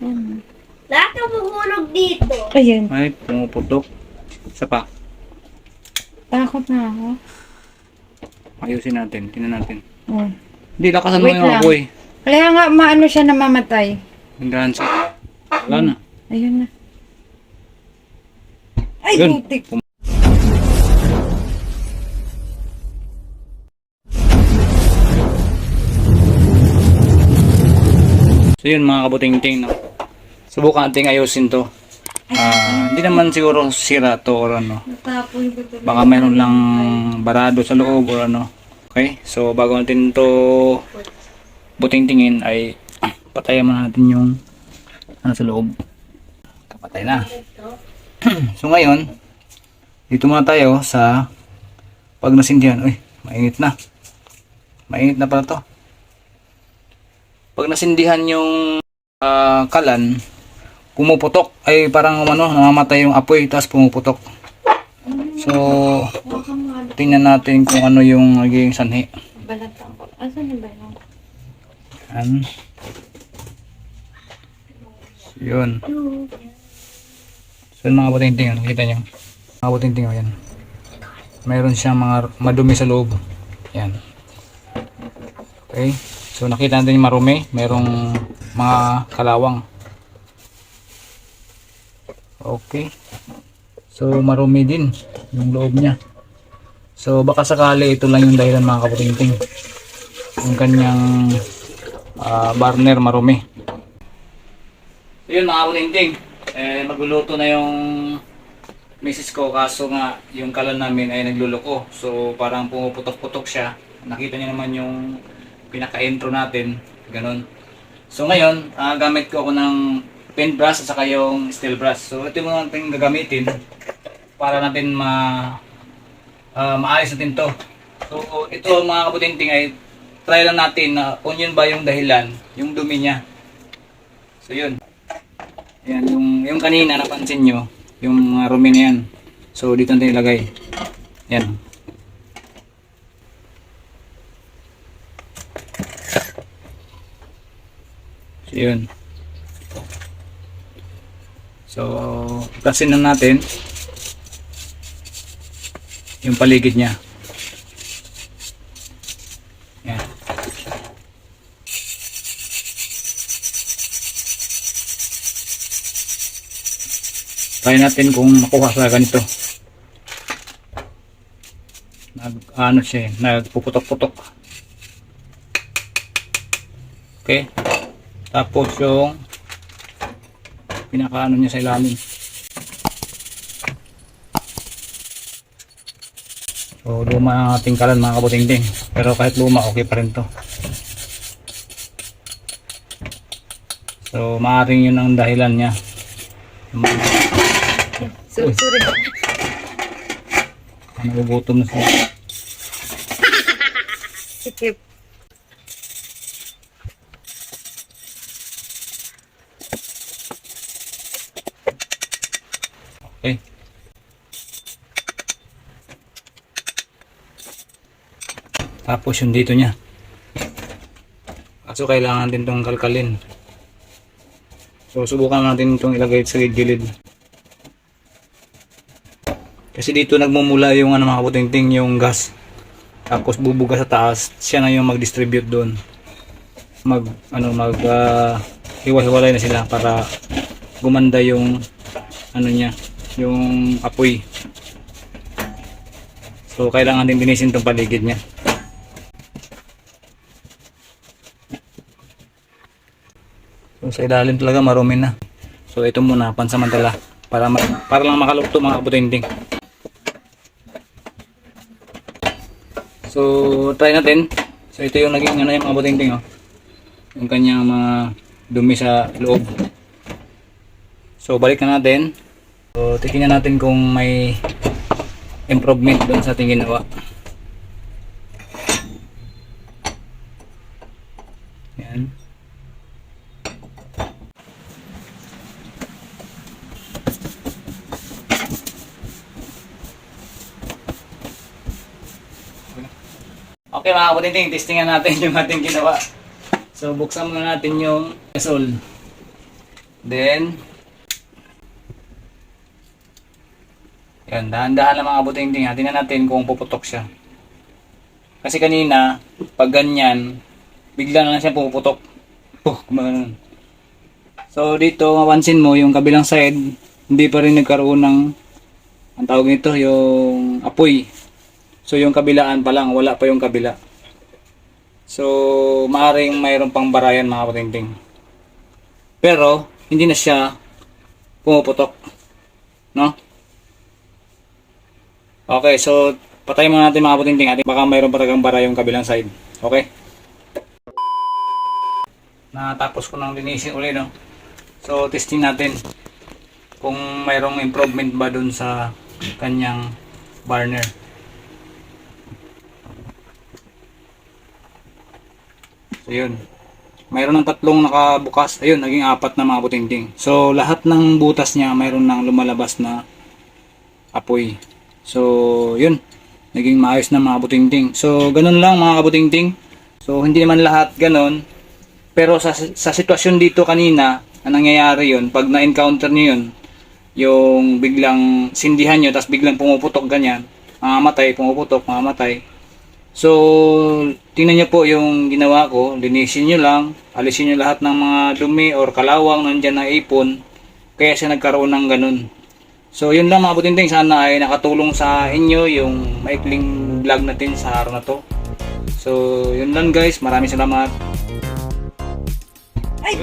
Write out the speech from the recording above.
Ayan. Lahat ng mahulog dito. Ayun. Ay, pumuputok. Isa pa. Takot na ako. Ayusin natin. Tingnan natin. Oh. Hindi, lakasan mo Wait yung lang. apoy. Kaya nga, maano siya namamatay. Hanggang sa... Wala na. Ayun na. Ay, Yun. putik. So yun mga kabuting-ting, no? Subukan natin ayusin to. Ah, hindi naman siguro sira to or ano. Baka mayroon lang barado sa loob or ano. Okay? So bago natin to buting-tingin ay patayan muna natin yung ano sa loob. Kapatay na. so ngayon, dito muna tayo sa pag nasindihan. Uy, mainit na. Mainit na pala to. Pag nasindihan yung ah, kalan, pumuputok. Ay parang ano, namamatay yung apoy tapos pumuputok. So, tingnan natin kung ano yung naging sanhi. Balatan ko. Asan na ba yun? Yan. So, yun. So, yun mga buting-ting, ano, kita nyo. Mga buting-ting, yan. Mayroon siyang mga madumi sa loob. Yan. Okay. So, nakita natin yung marumi. Mayroong mga kalawang. Okay. So, marumi din yung loob niya. So, baka sakali ito lang yung dahilan mga kaputing-ting. Yung kanyang ah, burner marumi. So, yun mga kaputing-ting. Eh, magluluto na yung misis ko kaso nga yung kalan namin ay nagluloko. So, parang pumuputok-putok siya. Nakita niyo naman yung pinaka-intro natin. Ganon. So, ngayon, ah, gamit ko ako ng paint brush at saka yung steel brush. So, ito yung mga natin gagamitin para natin ma ah, maayos natin to. So, ito mga kabuting-ting ay try lang natin na kung yun ba yung dahilan, yung dumi niya. So, yun. Yan, yung, yung kanina napansin nyo, yung mga rumi na yan. So, dito natin ilagay. Yan. So, yun. So, plasin na natin yung paligid niya. Yan. Try natin kung makuha sa ganito. Nag, ano siya nagpuputok-putok. Okay. Tapos yung pinakaano niya sa ilalim. So, luma ang ating kalan mga kabuting-ting. Pero kahit luma, okay pa rin to. So, maaaring yun ang dahilan niya. Yung mga- So, sorry. Nagugutom na siya. Sikip. Okay. Tapos yung dito niya. Kaso kailangan din tong kalkalin. So subukan natin itong ilagay sa gilid. Kasi dito nagmumula yung ano mga kaputing-ting yung gas. Tapos bubuga sa taas, siya na yung mag-distribute doon. Mag ano mag ah, hiwa-hiwalay na sila para gumanda yung ano niya, yung apoy. So kailangan din linisin tong paligid niya. So sa ilalim talaga marumi na. So ito muna pansamantala para para lang makalukto mga kaputing-ting. So try natin. So ito yung naging ano yung mga kaputing-ting oh. Yung kanyang mga dumi sa loob. So balik na natin. So titingnan natin kung may improvement doon sa ating ginawa. Yan. Okay mga kaputinting, testingan natin yung ating ginawa. So buksan muna natin yung gasol. Then, yan, dahan-dahan lang mga buting-ting. ha. Tingnan natin kung puputok siya. Kasi kanina, pag ganyan, bigla na lang siya puputok. Puh, gumagano. So, dito, mapansin mo, yung kabilang side, hindi pa rin nagkaroon ng, ang tawag nito, yung apoy. So, yung kabilaan pa lang, wala pa yung kabila. So, maaring mayroon pang barayan mga puting-ting. Pero, hindi na siya pumuputok. No? Okay, so patay muna natin mga puting-ting. Ating baka mayroon pa talagang bara yung kabilang side. Okay? Natapos ko ng linisin uli, no? So, testing natin kung mayroong improvement ba dun sa kanyang burner. So, yun. Mayroon ng tatlong nakabukas. Ayun, naging apat na mga puting-ting. So, lahat ng butas niya, mayroon ng lumalabas na apoy. So, yun. Naging maayos na mga puting-ting. So, ganun lang mga kaputing-ting. So, hindi naman lahat ganun. Pero sa, sa sitwasyon dito kanina, na nangyayari yun, pag na-encounter niyo yun, yung biglang sindihan nyo, tapos biglang pumuputok ganyan, mamamatay, pumuputok, mamamatay. So, tingnan nyo po yung ginawa ko, linisin nyo lang, alisin nyo lahat ng mga dumi or kalawang nandyan na ipon, kaya siya nagkaroon ng ganun. So, yun lang mga butinting, sana ay nakatulong sa inyo yung maikling vlog natin sa araw na to. So, yun lang guys, maraming salamat. Ay,